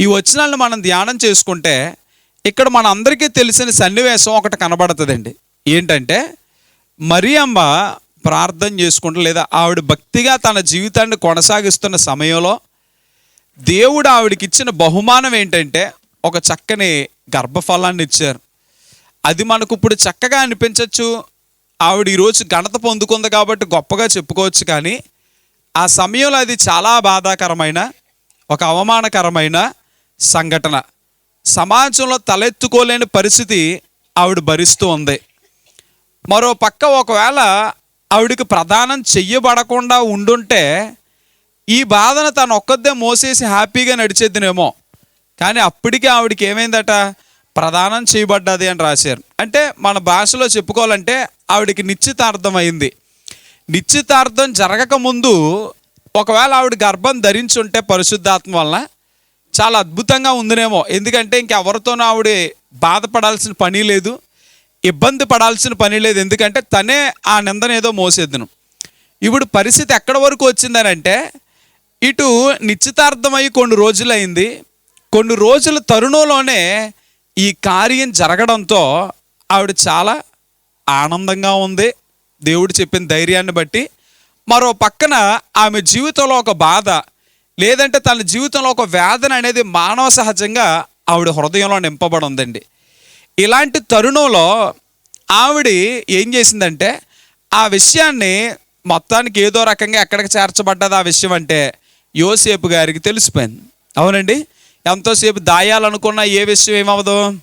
ఈ వచనాలను మనం ధ్యానం చేసుకుంటే ఇక్కడ మన అందరికీ తెలిసిన సన్నివేశం ఒకటి కనబడుతుందండి. ఏంటంటే మరియమ్మ ప్రార్థన చేసుకుంటూ లేదా ఆవిడ భక్తిగా తన జీవితాన్ని కొనసాగిస్తున్న సమయంలో దేవుడు ఆవిడకి ఇచ్చిన బహుమానం ఏంటంటే ఒక చక్కని గర్భఫలాన్ని ఇచ్చారు. అది మనకు ఇప్పుడు చక్కగా అనిపించవచ్చు ఆవిడ ఈరోజు ఘనత పొందుకుంది కాబట్టి గొప్పగా చెప్పుకోవచ్చు కానీ ఆ సమయంలో అది చాలా బాధాకరమైన ఒక అవమానకరమైన సంఘటన. సమాజంలో తలెత్తుకోలేని పరిస్థితి ఆవిడ భరిస్తూ ఉంది. మరో పక్క ఒకవేళ ఆవిడికి ప్రదానం చెయ్యబడకుండా ఉండుంటే ఈ బాధను తను ఒక్కదే మోసేసి హ్యాపీగా నడిచేద్దినేమో. కానీ అప్పటికే ఆవిడకి ఏమైందట? ప్రదానం చేయబడ్డది అని రాశారు. అంటే మన భాషలో చెప్పుకోవాలంటే ఆవిడకి నిశ్చితార్థం అయింది నిశ్చితార్థం జరగక ముందు ఒకవేళ ఆవిడ గర్భం ధరించుంటే పరిశుద్ధాత్మ వలన చాలా అద్భుతంగా ఉందినేమో. ఎందుకంటే ఇంకెవరితోనూ ఆవిడ బాధపడాల్సిన పని లేదు ఇబ్బంది పడాల్సిన పని లేదు. ఎందుకంటే తనే ఆ నిందన ఏదో మోసేద్దును. ఇప్పుడు పరిస్థితి ఎక్కడ వరకు వచ్చిందనంటే ఇటు నిశ్చితార్థమై కొన్ని రోజులైంది. కొన్ని రోజుల తరుణంలోనే ఈ కార్యం జరగడంతో ఆవిడ చాలా ఆనందంగా ఉంది. దేవుడు చెప్పిన ధైర్యాన్ని బట్టి. మరో పక్కన ఆమె జీవితంలో ఒక బాధ. లేదంటే తన జీవితంలో ఒక వేదన అనేది మానవ సహజంగా ఆవిడ హృదయంలో నింపబడి ఉందండి ఇలాంటి తరుణంలో ఆవిడ ఏం చేసిందంటే ఆ విషయాన్ని మొత్తానికి ఏదో రకంగా ఎక్కడికి చేర్చబడ్డది ఆ విషయం అంటే యోసేపు గారికి తెలిసిపోయింది. అవునండి? ఎంతోసేపు దాయాలనుకున్న ఏ విషయం ఏమవ్వదు?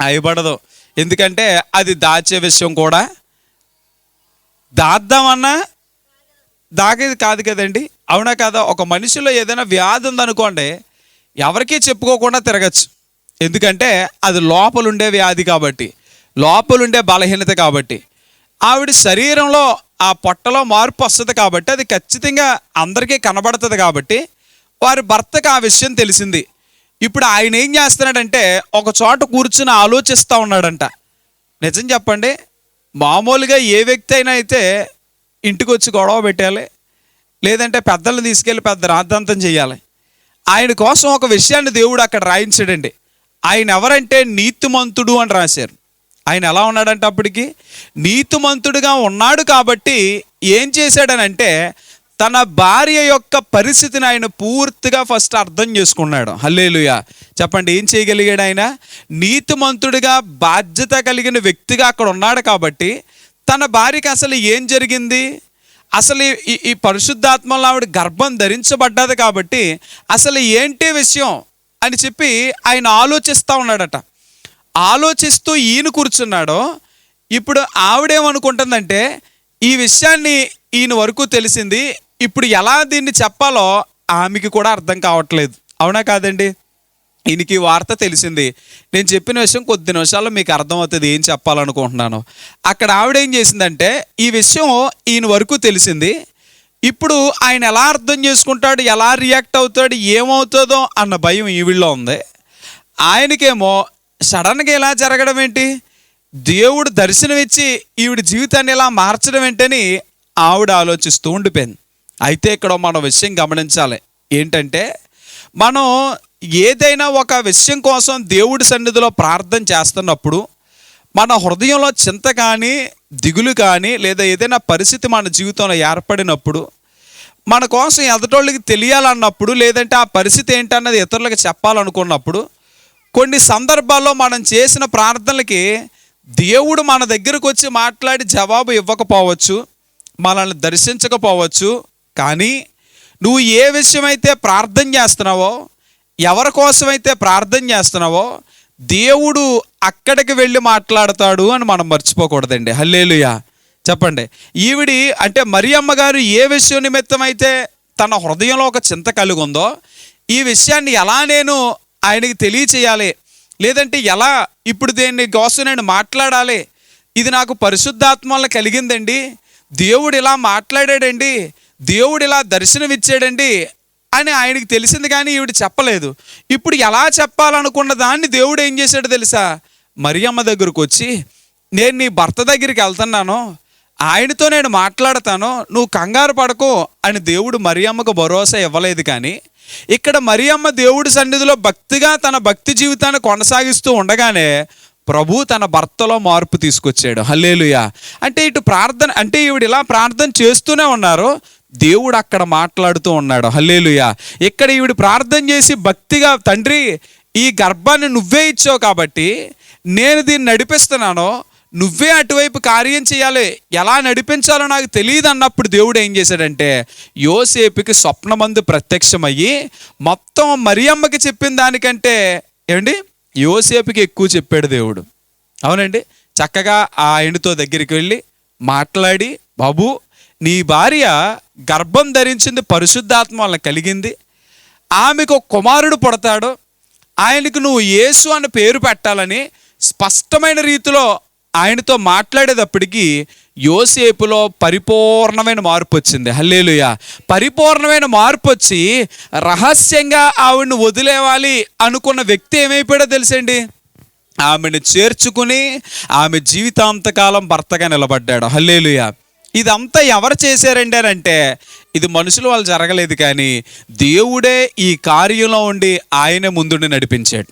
అయ్యబడదు ఎందుకంటే అది దాచే విషయం కూడా. దాద్దామన్నా దాగేది కాదు కదండి. అవునా కదా? ఒక మనిషిలో ఏదైనా వ్యాధి ఉందనుకోండి ఎవరికీ చెప్పుకోకుండా తిరగచ్చు. ఎందుకంటే అది లోపలుండే వ్యాధి కాబట్టి లోపలుండే బలహీనత కాబట్టి. ఆవిడ శరీరంలో ఆ పొట్టలో మార్పు వస్తుంది కాబట్టి అది ఖచ్చితంగా అందరికీ కనబడుతుంది కాబట్టి వారి భర్తకు ఆ విషయం తెలిసింది. ఇప్పుడు ఆయన ఏం చేస్తున్నాడంటే ఒక చోట కూర్చుని ఆలోచిస్తూ ఉన్నాడంట. నిజం చెప్పండి మామూలుగా ఏ వ్యక్తి అయినా అయితే ఇంటికి వచ్చి గొడవ పెట్టాలి లేదంటే పెద్దలను తీసుకెళ్ళి పెద్ద రాద్ధాంతం చేయాలి. ఆయన కోసం ఒక విషయాన్ని దేవుడు అక్కడ రాయించాడండి. ఆయన ఎవరంటే నీతిమంతుడు అని రాశారు. ఆయన ఎలా ఉన్నాడంటే అప్పటికి నీతిమంతుడుగా ఉన్నాడు కాబట్టి ఏం చేశాడనంటే తన భార్య యొక్క పరిస్థితిని ఆయన పూర్తిగా ఫస్ట్ అర్థం చేసుకున్నాడు. హల్లేలుయ! చెప్పండి ఏం చేయగలిగాడు ఆయన? నీతిమంతుడిగా బాధ్యత కలిగిన వ్యక్తిగా అక్కడ ఉన్నాడు కాబట్టి తన భార్యకి అసలు ఏం జరిగింది? అసలు ఈ ఈ పరిశుద్ధాత్మలో ఆవిడ గర్భం ధరించబడ్డది కాబట్టి అసలు ఏంటి విషయం అని చెప్పి ఆయన ఆలోచిస్తూ ఉన్నాడట. ఆలోచిస్తూ ఈయన కూర్చున్నాడో ఇప్పుడు ఆవిడేమనుకుంటుందంటే ఈ విషయాన్ని ఈయన వరకు తెలిసింది ఇప్పుడు ఎలా దీన్ని చెప్పాలో ఆమెకి కూడా అర్థం కావట్లేదు. అవునా కాదండి? ఈయనకి వార్త తెలిసింది. నేను చెప్పిన విషయం కొద్ది నిమిషాల్లో మీకు అర్థమవుతుంది ఏం చెప్పాలనుకుంటున్నాను. అక్కడ ఆవిడ ఏం చేసిందంటే ఈ విషయం ఈయన వరకు తెలిసింది. ఇప్పుడు ఆయన ఎలా అర్థం చేసుకుంటాడు ఎలా రియాక్ట్ అవుతాడు ఏమవుతుందో అన్న భయం ఈవిళ్ళలో ఉంది. ఆయనకేమో సడన్గా ఇలా జరగడం ఏంటి? దేవుడు దర్శనం ఇచ్చి ఈవిడ జీవితాన్ని ఇలా మార్చడం ఏంటని ఆవిడ ఆలోచిస్తూ ఉండిపోయింది. అయితే ఇక్కడ మన విషయం గమనించాలి. ఏంటంటే మనం ఏదైనా ఒక విషయం కోసం దేవుడి సన్నిధిలో ప్రార్థన చేస్తున్నప్పుడు మన హృదయంలో చింత కానీ దిగులు కానీ లేదా ఏదైనా పరిస్థితి మన జీవితంలో ఏర్పడినప్పుడు మన కోసం ఎదటోళ్ళకి తెలియాలన్నప్పుడు లేదంటే ఆ పరిస్థితి ఏంటన్నది ఇతరులకు చెప్పాలనుకున్నప్పుడు కొన్ని సందర్భాల్లో మనం చేసిన ప్రార్థనలకి దేవుడు మన దగ్గరకు వచ్చి మాట్లాడి జవాబు ఇవ్వకపోవచ్చు మనల్ని దర్శించకపోవచ్చు కానీ నువ్వు ఏ విషయమైతే ప్రార్థన చేస్తున్నావో ఎవరి కోసమైతే ప్రార్థన చేస్తున్నావో దేవుడు అక్కడికి వెళ్ళి మాట్లాడతాడు అని మనం మర్చిపోకూడదండి. హల్లేలుయా. చెప్పండి. ఈవిడి అంటే మరియమ్మ గారు ఏ విషయం నిమిత్తం అయితే తన హృదయంలో ఒక చింత కలిగి ఉందో ఈ విషయాన్ని ఎలా నేను ఆయనకి తెలియచేయాలి? లేదంటే ఎలా ఇప్పుడు దీన్ని కోసం నేను మాట్లాడాలి? ఇది నాకు పరిశుద్ధాత్మలో కలిగిందండి. దేవుడు ఇలా మాట్లాడాడండి. దేవుడు ఇలా దర్శనమిచ్చాడండి. అని ఆయనకి తెలిసింది కానీ ఈవిడ చెప్పలేదు. ఇప్పుడు ఎలా చెప్పాలనుకున్న దాన్ని దేవుడు ఏం చేశాడు తెలుసా? మరియమ్మ దగ్గరకు వచ్చి నేను నీ భర్త దగ్గరికి వెళ్తున్నాను. ఆయనతో నేను మాట్లాడతాను. నువ్వు కంగారు పడకు అని దేవుడు మరియమ్మకు భరోసా ఇవ్వలేదు కానీ ఇక్కడ మరియమ్మ దేవుడి సన్నిధిలో భక్తిగా తన భక్తి జీవితాన్ని కొనసాగిస్తూ ఉండగానే ప్రభు తన భర్తలో మార్పు తీసుకొచ్చాడు. హల్లేలుయా. అంటే ఇటు ప్రార్థన అంటే ఈవిడ ఇలా ప్రార్థన చేస్తూనే ఉన్నారు. దేవుడు అక్కడ మాట్లాడుతూ ఉన్నాడు. హల్లేలుయ. ఇక్కడ ఈవిడ ప్రార్థన చేసి భక్తిగా తండ్రి ఈ గర్భాన్ని నువ్వే ఇచ్చావు కాబట్టి నేను దీన్ని నడిపిస్తున్నాను. నువ్వే అటువైపు కార్యం చేయాలి. ఎలా నడిపించాలో నాకు తెలియదు అన్నప్పుడు దేవుడు ఏం చేశాడంటే యోసేపుకి స్వప్నమందు ప్రత్యక్షమయ్యి మొత్తం మరియమ్మకి చెప్పిన దానికంటే ఏమండి? యోసేపుకి ఎక్కువ చెప్పాడు దేవుడు. అవునండి. చక్కగా ఆ ఆయనతో దగ్గరికి వెళ్ళి మాట్లాడి బాబు నీ భార్య గర్భం ధరించింది పరిశుద్ధాత్మ వలన కలిగింది. ఆమెకు కుమారుడు పుడతాడు. ఆయనకు నువ్వు యేసు అని పేరు పెట్టాలని స్పష్టమైన రీతిలో ఆయనతో మాట్లాడేటప్పటికీ యోసేపులో పరిపూర్ణమైన మార్పు వచ్చింది. హల్లేలుయ! పరిపూర్ణమైన మార్పు వచ్చి రహస్యంగా ఆవిడని వదిలేవాలి అనుకున్న వ్యక్తి ఏమైపోయాడో తెలుసండి? ఆమెను చేర్చుకుని ఆమె జీవితాంతకాలం భర్తగా నిలబడ్డాడు. హల్లేలుయ! ఇదంతా ఎవరు చేశారండి అని అంటే ఇది మనుషులు వాళ్ళు జరగలేదు కానీ దేవుడే ఈ కార్యంలో ఉండి ఆయన ముందుండి నడిపించాడు.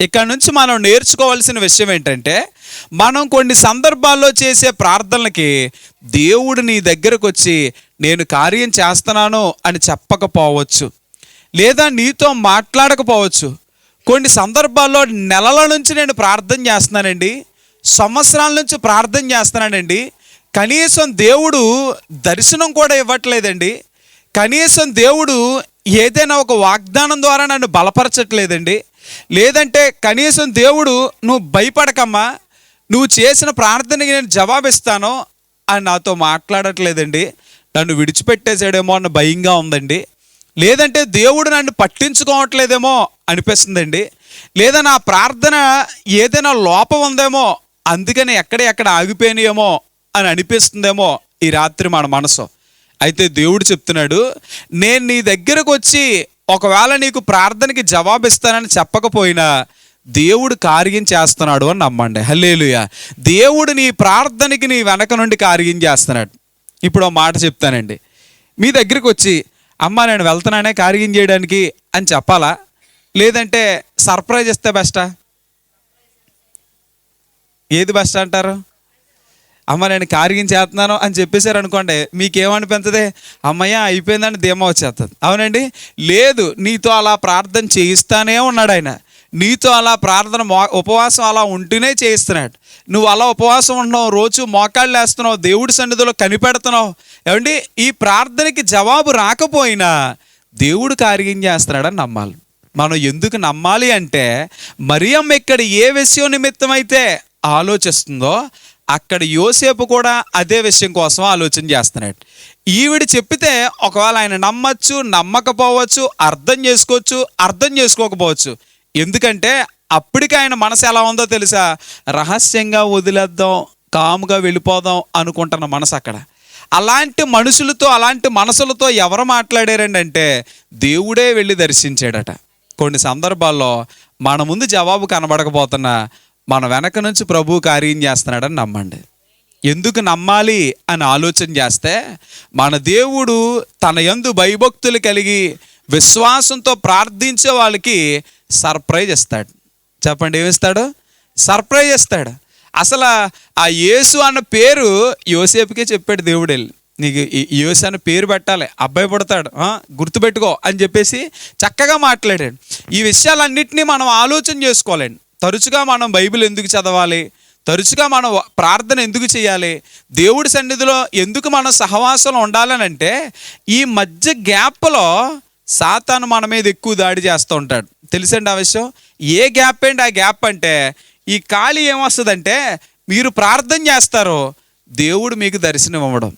ఇక్కడ నుంచి మనం నేర్చుకోవాల్సిన విషయం ఏంటంటే మనం కొన్ని సందర్భాల్లో చేసే ప్రార్థనలకి దేవుడు నీ దగ్గరకు వచ్చి నేను కార్యం చేస్తున్నాను అని చెప్పకపోవచ్చు లేదా నీతో మాట్లాడకపోవచ్చు. కొన్ని సందర్భాల్లో నెలల నుంచి నేను ప్రార్థన చేస్తున్నానండి సంవత్సరాల నుంచి ప్రార్థన చేస్తున్నానండి కనీసం దేవుడు దర్శనం కూడా ఇవ్వట్లేదండి. కనీసం దేవుడు ఏదైనా ఒక వాగ్దానం ద్వారా నన్ను బలపరచట్లేదండి. లేదంటే కనీసం దేవుడు నువ్వు భయపడకమ్మా. నువ్వు చేసిన ప్రార్థనకి నేను జవాబిస్తాను. అని నాతో మాట్లాడట్లేదండి. నన్ను విడిచిపెట్టేసాడేమో అన్న భయంగా ఉందండి. లేదంటే దేవుడు నన్ను పట్టించుకోవట్లేదేమో అనిపిస్తుందండి. లేదా నా ప్రార్థన ఏదైనా లోపం ఉందేమో అందుకని ఎక్కడ ఎక్కడ ఆగిపోయినాయేమో అని అనిపిస్తుందేమో ఈ రాత్రి మన మనసు. అయితే దేవుడు చెప్తున్నాడు నేను నీ దగ్గరకు వచ్చి ఒకవేళ నీకు ప్రార్థనకి జవాబిస్తానని చెప్పకపోయినా దేవుడు కార్యం చేస్తున్నాడు అని నమ్మండి. హల్లేలుయ. దేవుడు నీ ప్రార్థనకి నీ వెనక నుండి కార్యం చేస్తున్నాడు. ఇప్పుడు ఒక మాట చెప్తానండి. మీ దగ్గరికి వచ్చి అమ్మ నేను వెళ్తున్నానే కార్యం చేయడానికి అని చెప్పాలా? లేదంటే సర్ప్రైజ్ ఇస్తే బెస్టా? ఏది బెస్ట్ అంటారు? అమ్మ నేను కార్యం చేస్తున్నాను అని చెప్పేశారు అనుకోండి మీకేమనిపించదే? అమ్మయ్య అయిపోయిందని ధీమా వచ్చేస్తుంది అవునండి? లేదు నీతో అలా ప్రార్థన చేయిస్తానే ఉన్నాడు ఆయన. నీతో అలా ప్రార్థన మో ఉపవాసం అలా ఉంటూనే చేయిస్తున్నాడు. నువ్వు అలా ఉపవాసం ఉంటున్నావు రోజు మోకాళ్ళు వేస్తున్నావు దేవుడి సన్నిధిలో కనిపెడుతున్నావు. ఏమండి? ఈ ప్రార్థనకి జవాబు రాకపోయినా దేవుడు కార్యం చేస్తున్నాడని నమ్మాలి. మనం ఎందుకు నమ్మాలి అంటే మరియమ్మ ఇక్కడ ఏ విషయం నిమిత్తమైతే ఆలోచిస్తుందో అక్కడ యోసేపు కూడా అదే విషయం కోసం ఆలోచన చేస్తున్నాడు. ఈవిడ చెప్పితే ఒకవేళ ఆయన నమ్మచ్చు నమ్మకపోవచ్చు అర్థం చేసుకోవచ్చు అర్థం చేసుకోకపోవచ్చు. ఎందుకంటే అప్పటికి ఆయన మనసు ఎలా ఉందో తెలుసా? రహస్యంగా వదిలేద్దాం కాముగా వెళ్ళిపోదాం అనుకుంటున్న మనసు అక్కడ. అలాంటి మనుషులతో అలాంటి మనసులతో ఎవరు మాట్లాడారండి అంటే దేవుడే వెళ్ళి దర్శించాడట. కొన్ని సందర్భాల్లో మన ముందు జవాబు కనబడకపోతున్నా మన వెనక నుంచి ప్రభు కార్యం చేస్తున్నాడని నమ్మండి. ఎందుకు నమ్మాలి అని ఆలోచన చేస్తే మన దేవుడు తన యందు భయభక్తులు కలిగి విశ్వాసంతో ప్రార్థించే వాళ్ళకి సర్ప్రైజ్ ఇస్తాడు. చెప్పండి ఏమిస్తాడు? సర్ప్రైజ్ ఇస్తాడు. అసలు ఆ యేసు అన్న పేరు యోసేపుకే చెప్పాడు దేవుడు. వెళ్ళి నీకు ఈ అన్న పేరు పెట్టాలి. అబ్బాయి పుడతాడు. గుర్తుపెట్టుకో అని చెప్పేసి చక్కగా మాట్లాడాడు. ఈ విషయాలన్నింటినీ మనం ఆలోచన చేసుకోవాలండి. తరచుగా మనం బైబిల్ ఎందుకు చదవాలి? తరచుగా మనం ప్రార్థన ఎందుకు చేయాలి? దేవుడి సన్నిధిలో ఎందుకు మనం సహవాసం ఉండాలని అంటే ఈ మధ్య గ్యాప్లో సాతాను మన మీద ఎక్కువ దాడి చేస్తూ ఉంటాడు. తెలుసండి ఆ విషయం? ఏ గ్యాప్ ఏంటి ఆ గ్యాప్ అంటే ఈ ఖాళీ ఏమొస్తుందంటే మీరు ప్రార్థన చేస్తారో దేవుడు మీకు దర్శనం ఇవ్వడం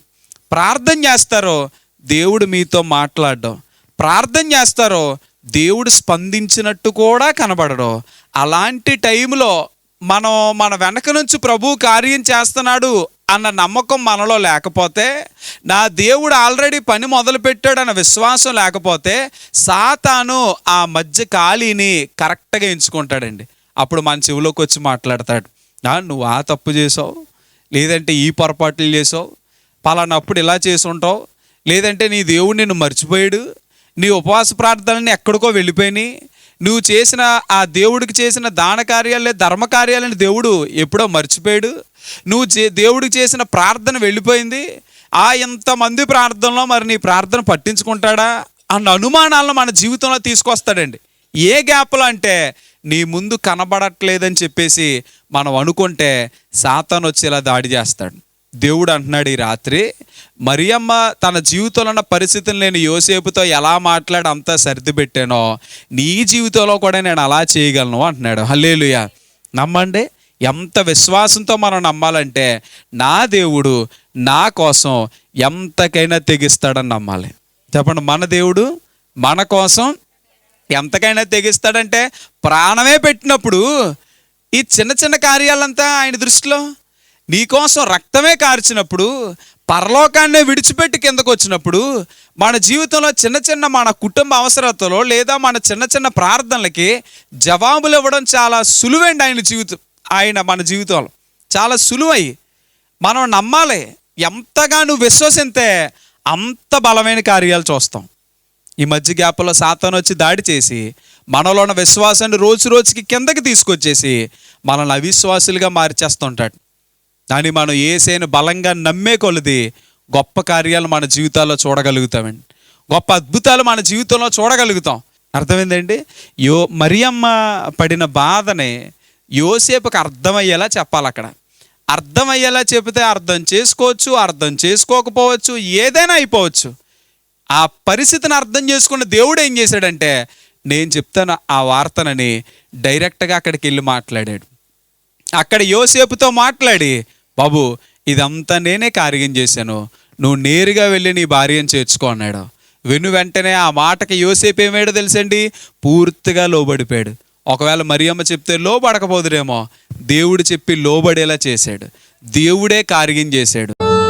ప్రార్థన చేస్తారు దేవుడు మీతో మాట్లాడడం. ప్రార్థన చేస్తారో దేవుడు స్పందించినట్టు కూడా కనబడడం. అలాంటి టైంలో మనం మన వెనక నుంచి ప్రభు కార్యం చేస్తున్నాడు అన్న నమ్మకం మనలో లేకపోతే నా దేవుడు ఆల్రెడీ పని మొదలుపెట్టాడన్న విశ్వాసం లేకపోతే సాతాను ఆ మధ్య ఖాళీని కరెక్ట్గా ఎంచుకుంటాడండి. అప్పుడు మన చెవిలోకి వచ్చి మాట్లాడతాడు. నువ్వు ఆ తప్పు చేసావు? లేదంటే ఈ పొరపాట్లు చేసావు? పలానప్పుడు ఇలా చేసి ఉంటావు లేదంటే నీ దేవుడు నిన్ను మర్చిపోయాడు? నీ ఉపవాస ప్రార్థనని ఎక్కడికో వెళ్ళిపోయినాయి. నువ్వు చేసిన ఆ దేవుడికి చేసిన దాన కార్యాలే ధర్మ కార్యాలని దేవుడు ఎప్పుడో మర్చిపోయాడు. నువ్వు చే దేవుడికి చేసిన ప్రార్థన వెళ్ళిపోయింది. ఆ ఇంతమంది ప్రార్థనలో మరి నీ ప్రార్థన పట్టించుకుంటాడా అన్న అనుమానాలను మన జీవితంలో తీసుకొస్తాడండి. ఏ గ్యాప్లో అంటే నీ ముందు కనబడట్లేదని చెప్పేసి మనం అనుకుంటే సాతాను వచ్చి ఇలా దాడి చేస్తాడు. దేవుడు అంటున్నాడు ఈ రాత్రి మరియమ్మ తన జీవితంలో ఉన్న పరిస్థితులు నేను యోసేపుతో ఎలా మాట్లాడి అంతా సర్ది పెట్టానో నీ జీవితంలో కూడా నేను అలా చేయగలను అంటున్నాడు. హల్లేలుయ. నమ్మండి? ఎంత విశ్వాసంతో మనం నమ్మాలంటే నా దేవుడు నా కోసం ఎంతకైనా తెగిస్తాడని నమ్మాలి. చెప్పండి మన దేవుడు మన కోసం ఎంతకైనా తెగిస్తాడంటే ప్రాణమే పెట్టినప్పుడు ఈ చిన్న చిన్న కార్యాలంతా ఆయన దృష్టిలో నీకోసం రక్తమే కార్చినప్పుడు పరలోకాన్నే విడిచిపెట్టి కిందకు వచ్చినప్పుడు మన జీవితంలో చిన్న చిన్న మన కుటుంబ అవసరతలో లేదా మన చిన్న చిన్న ప్రార్థనలకి జవాబులు ఇవ్వడం చాలా సులువండి ఆయన జీవితం ఆయన మన జీవితంలో. చాలా సులువై. మనం నమ్మాలి ఎంతగా నువ్వు విశ్వసిస్తే అంత బలమైన కార్యాలు చూస్తాం. ఈ మధ్య గ్యాప్లో సాతాను వచ్చి దాడి చేసి మనలో ఉన్న విశ్వాసాన్ని రోజు రోజుకి కిందకి తీసుకొచ్చేసి మనల్ని అవిశ్వాసులుగా మార్చేస్తుంటాడు. దాన్ని మనం ఏసైన బలంగా నమ్మే కొలది గొప్ప కార్యాలు మన జీవితాల్లో చూడగలుగుతామండి. గొప్ప అద్భుతాలు మన జీవితంలో చూడగలుగుతాం. అర్థమైందండి? యో మరియమ్మ పడిన బాధని యోసేపుకి అర్థమయ్యేలా చెప్పాలి అక్కడ. అర్థమయ్యేలా చెబితే అర్థం చేసుకోవచ్చు అర్థం చేసుకోకపోవచ్చు ఏదైనా అయిపోవచ్చు. ఆ పరిస్థితిని అర్థం చేసుకున్న దేవుడు ఏం చేశాడంటే నేను చెప్తాను ఆ వార్తనని డైరెక్ట్గా అక్కడికి వెళ్ళి మాట్లాడాడు. అక్కడ యోసేపుతో మాట్లాడి బాబు ఇదంతా నేనే కార్యం చేశాను. నువ్వు నేరుగా వెళ్ళి నీ భార్యను చేర్చుకో అన్నాడు. వెను వెంటనే ఆ మాటకి యోసేపు ఏమేడో తెలుసండి? పూర్తిగా లోబడిపోయాడు. ఒకవేళ మరియమ్మ చెప్తే లోబడకపోదురేమో దేవుడు చెప్పి లోబడేలా చేశాడు. దేవుడే కార్యం చేశాడు.